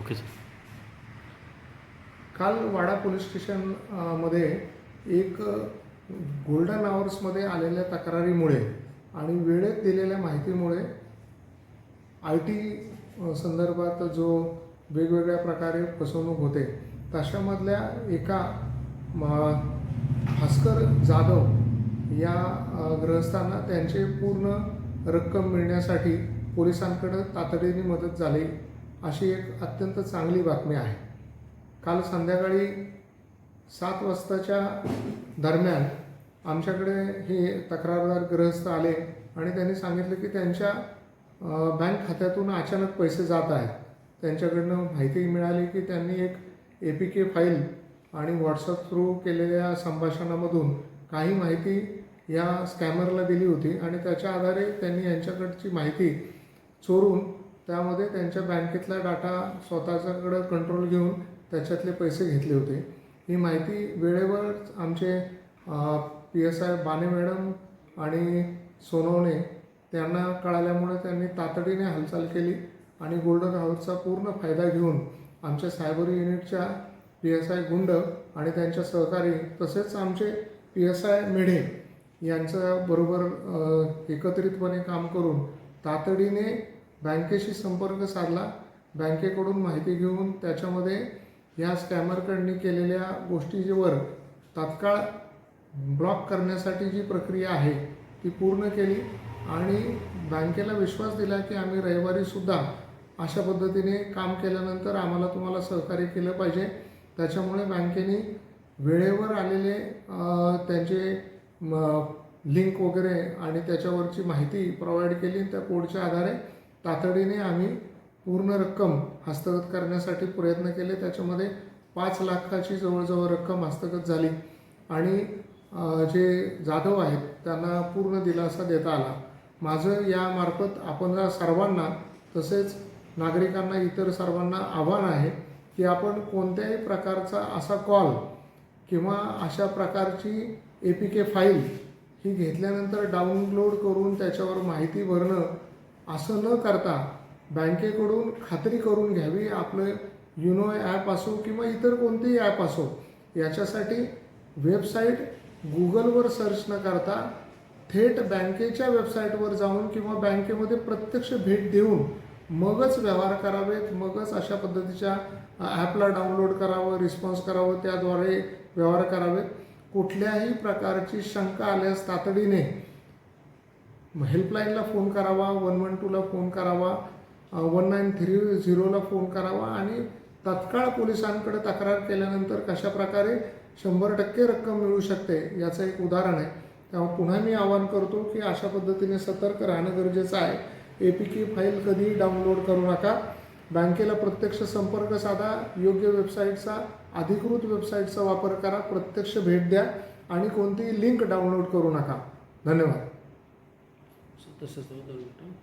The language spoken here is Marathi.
Okay sir. काल वाडा पोलीस स्टेशनमध्ये एक गोल्डन आवर्समध्ये आलेल्या तक्रारीमुळे आणि वेळेत दिलेल्या माहितीमुळे आय टी संदर्भात जो वेगवेगळ्या प्रकारे फसवणूक होते तशामधल्या एका भास्कर जाधव या ग्रहस्थांना त्यांचे पूर्ण रक्कम मिळण्यासाठी पोलिसांकडे तातडीने मदत झाली. अशी एक अत्यंत चांगली बातमी आहे. काल संध्याकाळी सात वाजताच्या दरम्यान आमच्याकडे हे तक्रारदार ग्रहस्थ आले आणि त्यांनी सांगितलं की त्यांच्या बँक खात्यातून अचानक पैसे जात आहेत. त्यांच्याकडनं माहिती मिळाली की त्यांनी एक ए पी के फाईल आणि व्हॉट्सअप थ्रू केलेल्या संभाषणामधून काही माहिती या स्कॅमरला दिली होती आणि त्याच्या आधारे त्यांनी यांच्याकडची माहिती चोरून त्यामध्ये त्यांच्या बँकेतला डाटा स्वतःच्याकडं कंट्रोल घेऊन त्याच्यातले पैसे घेतले होते. ही माहिती वेळेवर आमचे P S I Bane madam आणि सोनवणे त्यांना कळाल्यामुळे त्यांनी तातडीने हालचाल केली आणि गोल्डन हाऊसचा पूर्ण फायदा घेऊन आमच्या सायबर युनिटच्या पी एस आय गुंड आणि त्यांच्या सहकारी तसेच आमचे पी एस आय मेढे यांच्याबरोबर बरोबर एकत्रितपणे काम करून तातडीने बँकेशी संपर्क साधला. बँकेकडून माहिती घेऊन त्याच्यामध्ये या स्कॅमरकडनी केलेल्या गोष्टीवर तात्काळ ब्लॉक करण्यासाठी जी प्रक्रिया आहे ती पूर्ण केली. आणि बँकेला विश्वास दिला की आम्ही रविवारीसुद्धा अशा पद्धतीने काम केल्यानंतर आम्हाला तुम्हाला सहकार्य केलं पाहिजे. त्याच्यामुळे बँकेने वेळेवर आलेले त्यांचे त्यांचे लिंक वगैरे आणि त्याच्यावरची माहिती प्रोव्हाइड केली. त्या कोडच्या आधारे तातडीने आम्ही पूर्ण रक्कम हस्तगत करण्यासाठी प्रयत्न केले. त्याच्यामध्ये पाच लाखाची जवळजवळ रक्कम हस्तगत झाली. आणि जे जाधव आहेत त्यांना पूर्ण दिलासा देता आला. माझं यामार्फत आपण सर्वांना तसेच नागरिकांना इतर सर्वांना आव्हान आहे की आपण कोणत्याही प्रकारचा असा कॉल किंवा अशा प्रकारची ए पी के फाईल ही घेतल्यानंतर डाउनलोड करून त्याच्यावर माहिती भरणं असं न करता बँकेकडून खात्री करून घ्यावी आपलं युनो ॲप असो किंवा इतर कोणतेही ॲप असो. याच्यासाठी वेबसाईट गुगलवर सर्च न करता थेट बँकेच्या वेबसाईटवर जाऊन किंवा बँकेमध्ये प्रत्यक्ष भेट देऊन मगच व्यवहार करावेत मगच अशा पद्धतीच्या ॲपला डाउनलोड करावं रिस्पॉन्स करावं त्याद्वारे व्यवहार करावेत. कुठल्याही प्रकारची शंका आल्यास तातडीने हेल्पलाईनला फोन करावा वन वन टूला फोन करावा वन नाईन थ्री झिरोला फोन करावा आणि तत्काळ पोलिसांकडे तक्रार केल्यानंतर कशा प्रकारे शंभर टक्के रक्कम मिळू शकते याचं एक उदाहरण आहे. तेव्हा पुन्हा मी आवाहन करतो की अशा पद्धतीने सतर्क राहणं गरजेचं आहे. ए पी के फाईल कधीही डाउनलोड करू नका. बँकेला प्रत्यक्ष संपर्क साधा योग्य वेबसाईटचा अधिकृत वेबसाईटचा वापर करा प्रत्यक्ष भेट द्या आणि कोणतीही लिंक डाउनलोड करू नका. धन्यवाद. சுத்த சுத்தம்